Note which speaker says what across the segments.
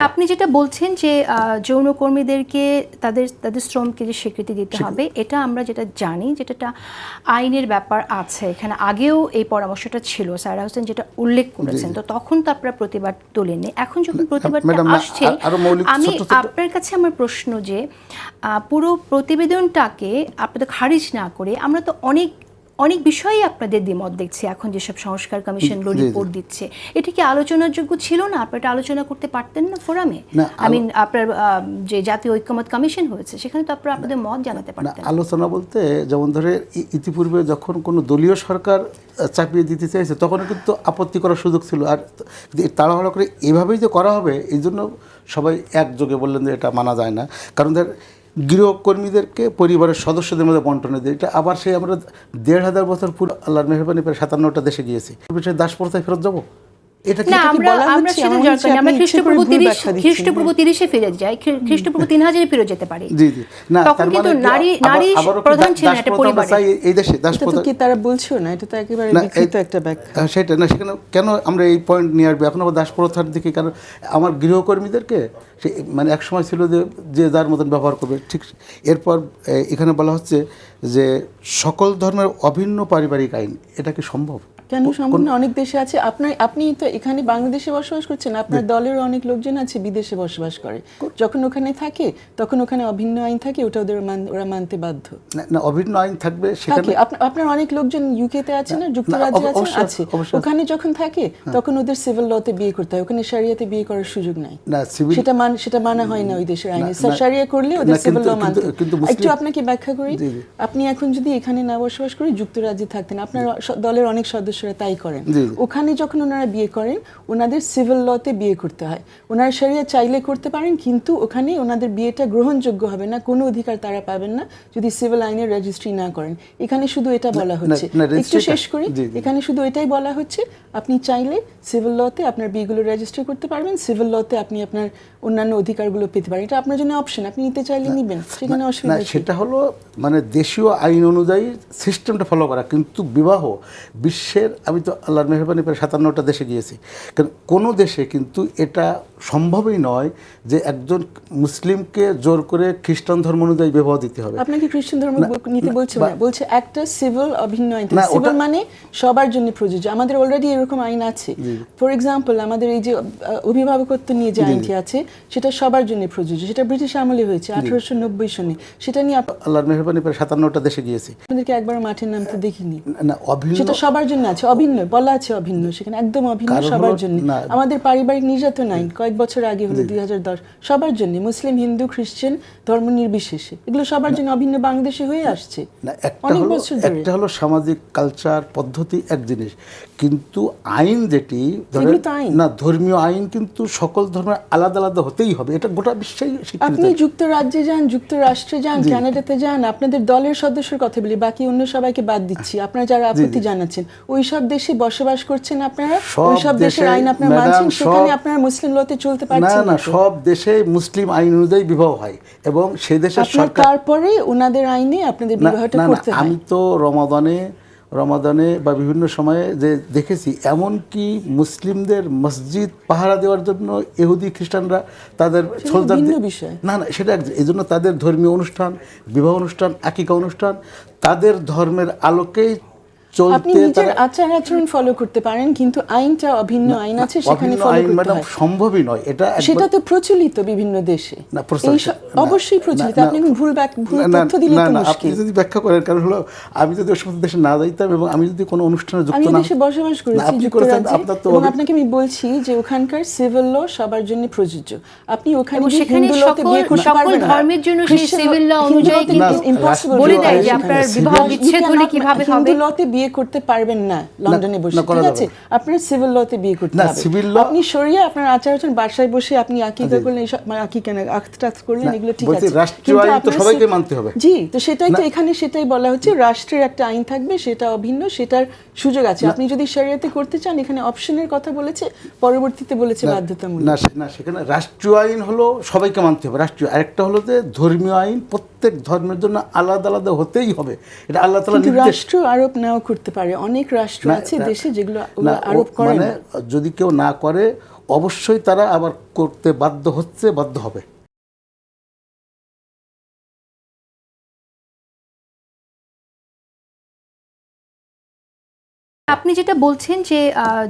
Speaker 1: আপনি যেটা বলছেন যে যৌনকর্মীদেরকে তাদের তাদের শ্রমকে যে স্বীকৃতি দিতে হবে এটা আমরা যেটা জানি যেটা একটা আইনের ব্যাপার আছে এখানে আগেও এই পরামর্শটা ছিল সারা হোসেন যেটা উল্লেখ করেছেন। তো তখন তো আপনারা প্রতিবাদ তোলেননি। এখন যখন প্রতিবাদটা আসছে আমি আপনার কাছে আমার প্রশ্ন যে পুরো প্রতিবেদনটাকে আপনাদের খারিজ না করে আমরা তো অনেক অনেক বিষয়েই আপনাদের দ্বিমত দেখছি এখন যেসব সংস্কার কমিশনগুলো
Speaker 2: জি।
Speaker 1: রিপোর্ট দিচ্ছে। এটা কি আলোচনার যোগ্য ছিল না? আপনারা এটা আলোচনা করতে পারতেন না ফোরামে? আই মিন আপনার যে জাতীয় ঐক্যমত কমিশন হয়েছে সেখানে তো আপনারা আপনাদের মত জানাতে
Speaker 2: না
Speaker 1: পারতেন।
Speaker 2: আলোচনা বলতে যেমন ধরে ইতিপূর্বে যখন কোনো দলীয় সরকার চাপিয়ে দিতে চাইছে তখন কিন্তু আপত্তি করার সুযোগ ছিল। আর তাড়াহুড়ো করে এভাবেই যে করা হবে এই জন্য সবাই একযোগে বললেন যে এটা মানা যায় না। কারণ ধর গৃহকর্মীদেরকে, পরিবারের সদস্যদের মধ্যে বন্টনে দিই এটা আবার সেই আমরা দেড় হাজার বছর পুরো আল্লাহর মেহরবানি প্রায় সাতান্নটা দেশে গিয়েছি। সেই দাস প্রথায় ফেরত যাব? এটা
Speaker 1: না আমরা আমরা সেটা
Speaker 3: আমার
Speaker 1: দরকার আমরা
Speaker 3: আপনি ইচ্ছে
Speaker 1: খ্রিস্টপূর্ব
Speaker 3: ভুল
Speaker 1: তিরিশ
Speaker 3: ব্যাখ্যা দিচ্ছেন,
Speaker 1: খ্রিস্টপূর্ব তিরিশে ফিরে যাই খ্রিস্টপূর্ব তিন হাজারে ফিরে যেতে পারি।
Speaker 2: জি জি। না
Speaker 1: তখন কিন্তু
Speaker 2: মানে
Speaker 1: নারী নারী প্রধান
Speaker 2: দাস
Speaker 1: একটা
Speaker 2: প্রথা আমরা
Speaker 1: পরিবারে
Speaker 2: চাই এই দেশে
Speaker 3: কি তারা বলছো না এটা তো একেবারে
Speaker 2: না, এই-
Speaker 3: বিকৃত একটা ব্যাখ্যা।
Speaker 2: হ্যাঁ, সেটা না সেখানে কেন আমরা এই পয়েন্ট নিয়ে আসব? এখন আবার দাস প্রথার দিকে কারণ আমার গৃহকর্মীদেরকে সে মানে এক সময় ছিল যে যে যার মতন ব্যবহার করবে ঠিক এরপর এখানে বলা হচ্ছে যে সকল ধর্মের অভিন্ন পারিবারিক আইন এটা কি সম্ভব?
Speaker 3: কেন সম্ভব না? অনেক দেশে আছে। আপনার আপনি তো এখানে বাংলাদেশে বসবাস করছেন। আপনার দলের অনেক লোকজন আছে বিদেশে বসবাস করে। যখন ওখানে থাকে তখন ওখানে অভিন্ন আইন থাকে ওটা ওদের ওরা মানতে বাধ্য।
Speaker 2: না, অভিন্ন আইন থাকবে সেখানে
Speaker 3: আপনার অনেক লোকজন ইউকে তে আছে না যুক্তরাজ্যে আছে? আছে। ওখানে যখন থাকে তখন ওদের সিভিল লতে বিয়ে করতে হয়। ওখানে সারিয়াতে বিয়ে করার সুযোগ নাই। সেটা মান সেটা মানা হয় না ওই দেশের আইনে।
Speaker 2: না,
Speaker 3: সারিয়া করলে ওদের সিভিল ল মানতে একটু আপনাকে ব্যাখ্যা করি। আপনি এখন যদি এখানে না বসবাস করে যুক্তরাজ্যে থাকতেন আপনার দলের অনেক সদস্যরা তাই করেন। ওখানে যখন ওনারা বিয়ে করেন ওনাদের সিভিল লতে বিয়ে করতে হয়। ওনারা সারিয়া চাইলে করতে পারেন কিন্তু ওখানে ওনাদের বিয়েটা গ্রহণযোগ্য হবে না কোনো অধিকার তারা পাবেন না যদি সিভিল আইনের রেজিস্ট্রি না করেন। এখানে শুধু এটা বলা হচ্ছে। একটু শেষ করি। এখানে শুধু এটাই বলা হচ্ছে আপনি চাইলে সিভিল লতে আপনার বিয়েগুলো রেজিস্টার করতে পারবেন সিভিল লতে আপনি আপনার অন্যান্য অধিকারগুলো পেতে পারেন। এটা আপনার জন্য অপশন আপনি নিতে চাইলে নিবেন সেখানে অসুবিধা
Speaker 2: সেটা হলো মানে দেশীয় আইন অনুযায়ী সিস্টেমটা ফলো করা কিন্তু বিবাহ বিশ্বের আমি তো আল্লাহর মেহরবানি প্রায় সাতান্নটা দেশে গিয়েছি। কারণ কোনো দেশে কিন্তু এটা সম্ভবই নয় যে একজন মুসলিমকে জোর করে খ্রিস্টান ধর্ম অনুযায়ী বিবাহ দিতে হবে।
Speaker 3: আপনাকে খ্রিস্টান ধর্ম নিতে বলছে না। বলছে একটা সিভিল অভিন্ন আইন সিভিল মানে সবার জন্য প্রযোজ্য। আমাদের অলরেডি এরকম আইন আছে। ফর এক্সাম্পল আমাদের এই যে অভিভাবকত্ব নিয়ে যে আইনটি আছে সেটা সবার জন্য প্রযোজ্য। সেটা ব্রিটিশ আমলে হয়েছে আঠারোশো নব্বই সনে। সেটা নিয়ে
Speaker 2: আল্লাহর মেহরবানি প্রায় সাতান্নটা দেশে গিয়েছি।
Speaker 3: আপনাদেরকে একবার মাঠের নামতে দেখিনি।
Speaker 2: না, না অভিন্ন
Speaker 3: সেটা সবার জন্য আছে। অভিন্ন বলা আছে অভিন্ন। সেখানে একদম অভিন্ন সবার জন্য। আমাদের পারিবারিক নির্যাতন আইন কয়েক বছর আগে হলো দুই হাজার দশ। সবার জন্য মুসলিম হিন্দু খ্রিস্টান ধর্ম নির্বিশেষে এগুলো সবার জন্য অভিন্ন বাংলাদেশে হয়ে আসছে।
Speaker 2: একটা
Speaker 3: অনেক
Speaker 2: হলো
Speaker 3: বছর ধরে।
Speaker 2: একটা হলো সামাজিক কালচার পদ্ধতি এক জিনিস। কিন্তু আইন যেটি। না ধর্মীয় আইন কিন্তু সকল ধর্মের আলাদা আলাদা হতেই হবে। এটা গোটা বিশ্বেই
Speaker 3: আপনি যুক্তরাজ্যে যান যুক্তরাষ্ট্রে যান কানাডাতে যান আপনাদের দলের সদস্যের কথা বলি বাকি অন্য সবাইকে বাদ দিচ্ছি। আপনারা যারা আপত্তি জানাচ্ছেন ওই সব দেশে বসবাস করছেন আপনারা? ওই সব দেশের আইন আপনারা মানছেন? সেখানে আপনারা মুসলিম লতে চলতে
Speaker 2: না
Speaker 3: পারছেন
Speaker 2: না
Speaker 3: না
Speaker 2: সব দেশে মুসলিম আইন অনুযায়ী বিবাহ হয় এবং সে দেশের সরকার
Speaker 3: তারপরে ওনাদের আইনে আপনাদের বিবাহটা করতে হয়
Speaker 2: আমি তো রমাদানে রমাদানে বা বিভিন্ন সময়ে যে দেখেছি এমন কি মুসলিমদের মসজিদ পাহারা দেওয়ার জন্য ইহুদি খ্রিস্টানরা তাদের সোলজার
Speaker 3: বিষয়।
Speaker 2: না না সেটা এই জন্য তাদের ধর্মীয় অনুষ্ঠান বিবাহ অনুষ্ঠান আকিকা অনুষ্ঠান তাদের ধর্মের আলোকেই
Speaker 3: আপনি নিজের আচার আচরণ ফলো করতে পারেন কিন্তু আইনটা অভিন্ন আইন আছে সেখানে ফলো করতে
Speaker 2: ম্যাডাম সম্ভবই নয় এটা
Speaker 3: সেটা তো প্রচলিত বিভিন্ন দেশে।
Speaker 2: না, প্রচলিত।
Speaker 3: এই সব-
Speaker 2: না,
Speaker 3: অবশ্যই প্রচলিত। আপনি ভুল ভুল
Speaker 2: না, না,
Speaker 3: তথ্য দিলে তো
Speaker 2: না, আপনি যদি ব্যাখ্যা করেন কারণ হলো আমি যদি ওই সমস্ত দেশে না যাইতাম এবং আমি যদি কোনো অনুষ্ঠানে যুক্ত
Speaker 3: আমি দেশে বসবাস করেছি যুক্তরাজ্যে এবং আপনাকে আমি বলছি যে ওখানকার সিভিল ল সবার জন্য প্রযোজ্য। আপনি ওখানে
Speaker 1: এবং
Speaker 3: হিন্দু লতে বিয়ে করতে পারবেন না।
Speaker 1: ধর্মের জন্য সেই
Speaker 3: খ্রিস্টান
Speaker 1: civil অনুযায়ী কিন্তু
Speaker 3: it
Speaker 1: বলে দেয় যে আপনার বিবাহ বিচ্ছেদ হলে কীভাবে
Speaker 3: হিন্দু লতে বিয়ে করতে পারবেন না লন্ডনে বসে ঠিক আছে? আপনার সিভিল লতে বিয়ে করতে
Speaker 2: না,
Speaker 3: হবে
Speaker 2: civil law-
Speaker 3: আপনি সরিয়ে আপনার আচার আচরণ বাসায় বসে আপনি আকিকা করলেন এসব মানে আকিকা না আখতাক করলেন এগুলো ঠিক আছে।
Speaker 2: রাষ্ট্রীয় আইন তো সবাইকে মানতে হবে।
Speaker 3: জি তো সেটাই তো এখানে সেটাই বলা হচ্ছে রাষ্ট্রের একটা আইন থাকবে সেটা অভিন্ন সেটার সুযোগ আছে। আপনি যদি শরিয়াতে করতে চান এখানে অপশনের কথা বলেছে পরবর্তীতে বলেছে বাধ্যতামূলক।
Speaker 2: না না সেখানে রাষ্ট্রীয় আইন হলো সবাইকে মানতে হবে। রাষ্ট্রীয় আরেকটা হলো যে ধর্মীয় আইন প্রত্যেক ধর্মের জন্য আলাদা আলাদা হতেই হবে। এটা আল্লাহ তালা নির্দেশ
Speaker 3: রাষ্ট্র আরোপ নাও করতে পারে। অনেক রাষ্ট্র আছে দেশে যেগুলো আরোপ করে
Speaker 2: মানে যদি কেউ না করে অবশ্যই তারা আবার করতে বাধ্য হচ্ছে বাধ্য হবে।
Speaker 1: আপনি যেটা বলছেন যে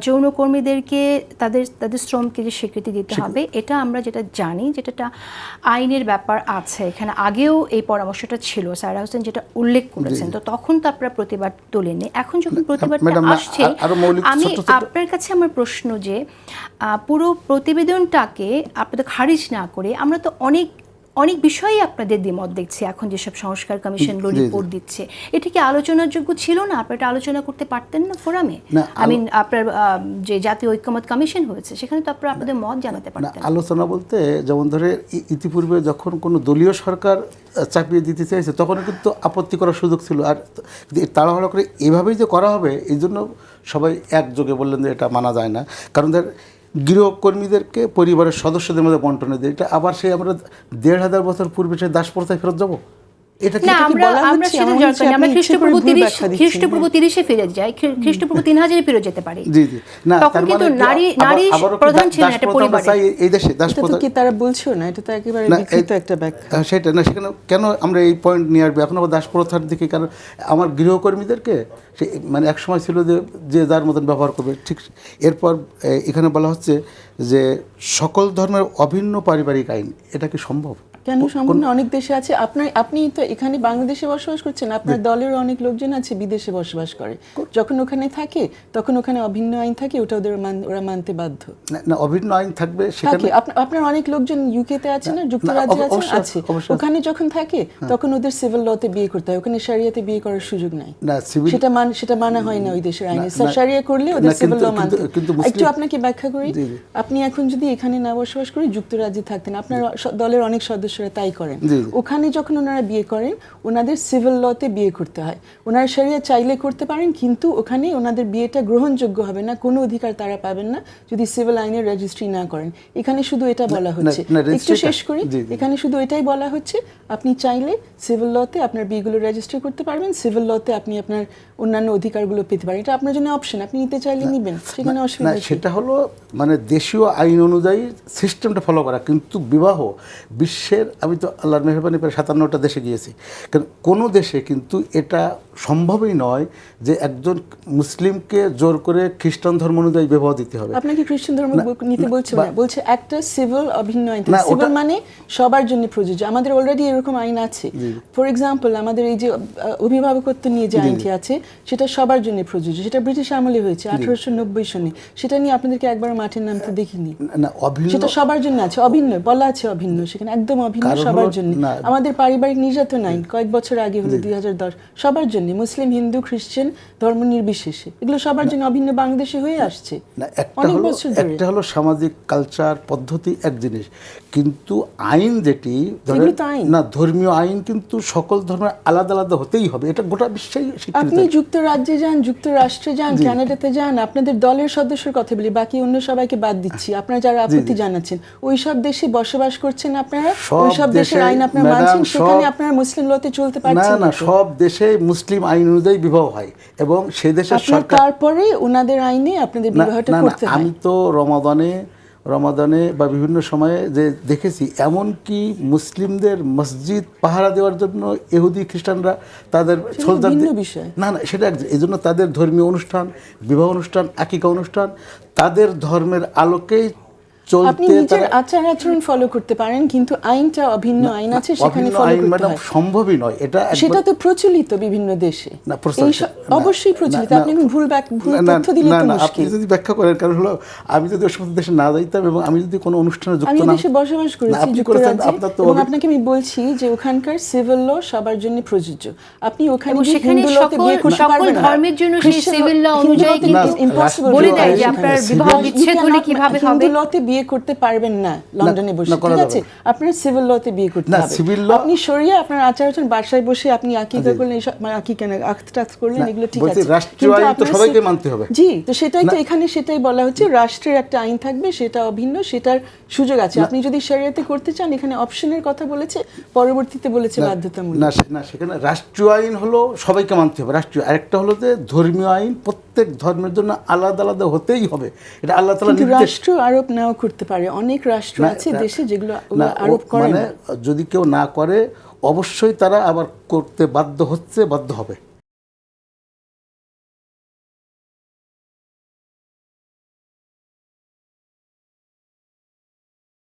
Speaker 1: যৌনকর্মীদেরকে তাদের তাদের শ্রমকে যে স্বীকৃতি দিতে হবে এটা আমরা যেটা জানি যেটা আইনের ব্যাপার আছে এখানে আগেও এই পরামর্শটা ছিল সারা হোসেন যেটা উল্লেখ করেছেন। তো তখন তো আপনারা প্রতিবাদ তোলেননি। এখন যখন প্রতিবাদটা আসছে আমি আপনার কাছে আমার প্রশ্ন যে পুরো প্রতিবেদনটাকে আপনাদের খারিজ না করে আমরা তো অনেক অনেক বিষয়েই আপনাদের দ্বিমত দেখছি এখন যেসব সংস্কার কমিশনগুলো। রিপোর্ট দিচ্ছে। এটা কি আলোচনার যোগ্য ছিল না? আপনারা এটা আলোচনা করতে পারতেন না ফোরামে? আই মিন আপনার যে জাতীয় ঐক্যমত কমিশন হয়েছে সেখানে তো আপনারা আপনাদের মত জানাতে পারতেন।
Speaker 2: আলোচনা বলতে যেমন ধরে ইতিপূর্বে যখন কোনো দলীয় সরকার চাপিয়ে দিতে চাইছে তখন কিন্তু আপত্তি করার সুযোগ ছিল। আর তাড়াহুড়ো করে এভাবেই যে করা হবে এই জন্য সবাই একযোগে বললেন যে এটা মানা যায় না। কারণ ধর গৃহকর্মীদেরকে, পরিবারের সদস্যদের মধ্যে বন্টনে দেয়। এটা আবার সেই আমরা দেড় হাজার বছর পূর্বে সেই দাস প্রথায় ফেরত যাব? এটা
Speaker 1: না আমরা আমরা সেটা
Speaker 3: আমার
Speaker 1: দরকার আমরা
Speaker 3: আপনি ইচ্ছে করে
Speaker 1: খ্রিস্টপূর্ব তিরিশ খ্রিস্টপূর্ব তিরিশে ফিরে যাই। খ্রিস্টপূর্ব তিন হাজারে ফিরে যেতে পারি।
Speaker 2: জি জি। না
Speaker 1: তখন
Speaker 2: তার
Speaker 1: কিন্তু
Speaker 2: মানে
Speaker 1: নারী নারী প্রধান ছিলেন একটা
Speaker 2: প্রথা আমরা
Speaker 1: পরিবারে।
Speaker 2: চাই এই দেশে
Speaker 3: কি তারা বলছো না? এটা তো একেবারে
Speaker 2: না, এই-
Speaker 3: বিকৃত একটা ব্যাখ্যা।
Speaker 2: হ্যাঁ, সেটা না সেখানে কেন আমরা এই পয়েন্ট নিয়ে আসব? এখন আবার দাস দিকে কারণ আমার গৃহকর্মীদেরকে সে মানে এক সময় ছিল যে যে যার মতন ব্যবহার করবে। ঠিক এরপর এখানে বলা হচ্ছে যে সকল ধর্মের অভিন্ন পারিবারিক আইন এটা কি সম্ভব?
Speaker 3: কেন অনেক দেশে আছে। আপনার আপনি তো এখানে বাংলাদেশে বসবাস করছেন। আপনার দলের অনেক লোকজন আছে বিদেশে বসবাস করে। যখন ওখানে থাকে তখন ওখানে অভিন্ন আইন থাকে ওটা ওদের ওরা মানতে বাধ্য।
Speaker 2: না, অভিন্ন আইন থাকবে সেখানে
Speaker 3: আপনার অনেক লোকজন ইউকেতে আছে না যুক্তরাজ্যে আছে? আছে। ওখানে যখন থাকে তখন ওদের সিভিল লতে বিয়ে করতে হয়। ওখানে সারিয়াতে বিয়ে করার সুযোগ নাই।
Speaker 2: না
Speaker 3: সেটা মান সেটা মানা হয় না ওই দেশের আইনে।
Speaker 2: না,
Speaker 3: করলে ওদের সিভিল ল মানতে একটু আপনাকে ব্যাখ্যা করি। আপনি এখন যদি এখানে না বসবাস করে যুক্তরাজ্যে থাকতেন আপনার দলের অনেক সদস্যরা তাই করেন। ওখানে যখন ওনারা বিয়ে করেন ওনাদের সিভিল লতে বিয়ে করতে হয়। ওনারা সারিয়া চাইলে করতে পারেন কিন্তু ওখানে ওনাদের বিয়েটা গ্রহণযোগ্য হবে না কোনো অধিকার তারা পাবেন না যদি সিভিল আইনের রেজিস্ট্রি না করেন। এখানে শুধু এটা বলা হচ্ছে। একটু শেষ করি। এখানে শুধু এটাই বলা হচ্ছে আপনি চাইলে সিভিল লতে আপনার বিয়েগুলো রেজিস্টার করতে পারবেন সিভিল লতে আপনি আপনার অন্যান্য অধিকারগুলো পেতে পারেন। এটা আপনার জন্য অপশন আপনি নিতে চাইলে নিবেন সেখানে অসুবিধা
Speaker 2: সেটা হলো মানে দেশীয় আইন অনুযায়ী সিস্টেমটা ফলো করা কিন্তু বিবাহ বিশ্বের আমি তো আল্লাহর মেহরবানি প্রায় সাতান্নটা দেশে গিয়েছি। কারণ কোনো দেশে কিন্তু এটা সম্ভবই নয় যে একজন মুসলিমকে জোর করে খ্রিস্টান ধর্ম অনুযায়ী বিবাহ দিতে হবে।
Speaker 3: আপনাকে খ্রিস্টান ধর্ম নিতে বলছে না বলছে একটা সিভিল অভিন্ন আইন সিভিল মানে সবার জন্য প্রযোজ্য। আমাদের অলরেডি এরকম আইন আছে। ফর এক্সাম্পল আমাদের এই যে অভিভাবকত্ব নিয়ে যে আইনটি আছে সেটা সবার জন্য প্রযোজ্য। সেটা ব্রিটিশ আমলে হয়েছে আঠারোশো নব্বই সনে। সেটা নিয়ে আপনাদেরকে একবার মাঠের নামতে দেখিনি। সেটা সবার জন্য আছে। অভিন্ন বলা আছে অভিন্ন সেখানে একদম অভিন্ন সবার জন্য। আমাদের পারিবারিক নির্যাতন আইন কয়েক বছর আগে হলো দুই হাজার দশ। সবার জন্য মুসলিম হিন্দু খ্রিস্টান ধর্ম নির্বিশেষে। এগুলো সবার জন্য অভিন্ন বাংলাদেশে হয়ে আসছে।
Speaker 2: একটা
Speaker 3: অনেক
Speaker 2: হলো
Speaker 3: বছর ধরে।
Speaker 2: একটা হলো সামাজিক কালচার পদ্ধতি এক জিনিস। কিন্তু আইন যেটি। না ধর্মীয় আইন কিন্তু সকল ধর্মের আলাদা আলাদা হতেই হবে। এটা গোটা বিশ্বেই
Speaker 3: আপনি যুক্তরাজ্যে যান যুক্তরাষ্ট্রে যান কানাডাতে যান আপনাদের দলের সদস্যের কথা বলি বাকি অন্য সবাইকে বাদ দিচ্ছি। আপনারা যারা আপত্তি জানাচ্ছেন ওই সব দেশে বসবাস করছেন আপনারা?
Speaker 2: সব
Speaker 3: দেশের আইন আপনারা মানছেন? সেখানে আপনারা মুসলিম লতে চলতে পারছেন
Speaker 2: না
Speaker 3: না
Speaker 2: সব দেশে মুসলিম আইন অনুযায়ী বিবাহ হয় এবং সেই দেশের সরকার
Speaker 3: তারপরে ওনাদের আইনে আপনাদের বিবাহটা করতে হয়।
Speaker 2: আমি তো রমাদানে রমাদানে বা বিভিন্ন সময়ে যে দেখেছি এমন কি মুসলিমদের মসজিদ পাহারা দেওয়ার জন্য ইহুদি খ্রিস্টানরা তাদের
Speaker 3: সেটা
Speaker 2: সোলজার
Speaker 3: ভিন্ন
Speaker 2: দিয়ে-
Speaker 3: বিষয়।
Speaker 2: না না সেটা এই জন্য তাদের ধর্মীয় অনুষ্ঠান বিবাহ অনুষ্ঠান আকিকা অনুষ্ঠান তাদের ধর্মের আলোকেই
Speaker 3: আপনি নিজের আচার আচরণ ফলো করতে পারেন কিন্তু আইনটা অভিন্ন আইন আছে সেখানে ফলো করতে হয়।
Speaker 2: সম্ভবই নয় এটা
Speaker 3: সেটা তো প্রচলিত বিভিন্ন দেশে।
Speaker 2: না, প্রচলিত।
Speaker 3: এই সব-
Speaker 2: না,
Speaker 3: অবশ্যই প্রচলিত। আপনি ভুল ভুল
Speaker 2: না, না,
Speaker 3: তথ্য দিলে তো
Speaker 2: না, আপনি যদি ব্যাখ্যা করেন কারণ হলো আমি যদি ওই সমস্ত দেশে না যাইতাম এবং আমি যদি কোনো অনুষ্ঠানে যুক্ত
Speaker 3: আমি দেশে বসবাস করেছি
Speaker 2: আপনি করেছেন,
Speaker 3: যুক্তরাজ্যে
Speaker 2: আপনার তো
Speaker 3: আপনাকে আমি বলছি যে ওখানকার সিভিল ল সবার জন্য প্রযোজ্য। আপনি ওখানে
Speaker 1: সেখানে সকল- সকল ধর্মের জন্য সেই
Speaker 3: খ্রিস্টান ল-
Speaker 1: civil law
Speaker 3: হিন্দু
Speaker 1: অনুযায়ী কিন্তু
Speaker 3: কিন্তু
Speaker 1: বলে দেয় যে আপনার বিবাহ বিচ্ছেদ হলে কীভাবে হবে?
Speaker 3: লতে বিয়ে করতে পারবেন না লন্ডনে বসে ঠিক আছে? আপনার সিভিল লতে বিয়ে করতে হবে।
Speaker 2: civil law-
Speaker 3: আপনি সরিয়ে আপনার আচার আচরণ বাসায় বসে আপনি আকিকা করলেন মানে আকিকা না আখতাক করলেন এগুলো ঠিক আছে।
Speaker 2: রাষ্ট্রীয় আইন তো সবাইকে মানতে হবে।
Speaker 3: জি তো সেটাই তো এখানে সেটাই বলা হচ্ছে রাষ্ট্রের একটা আইন থাকবে সেটা অভিন্ন সেটার সুযোগ আছে। আপনি যদি শরিয়াতে করতে চান এখানে অপশনের কথা বলেছে পরবর্তীতে বলেছে বাধ্যতামূলক।
Speaker 2: না না সেখানে রাষ্ট্রীয় আইন হলো সবাইকে মানতে হবে। রাষ্ট্রীয় আরেকটা হলো যে ধর্মীয় আইন প্রত্যেক প্রত্যেক ধর্মের জন্য আলাদা আলাদা হতেই হবে। এটা আল্লাহ তালা
Speaker 3: রাষ্ট্র আরোপ নাও করতে পারে। অনেক রাষ্ট্র আছে দেশে যেগুলো আরোপ করে
Speaker 2: মানে যদি কেউ না করে অবশ্যই তারা আবার করতে বাধ্য হচ্ছে বাধ্য হবে।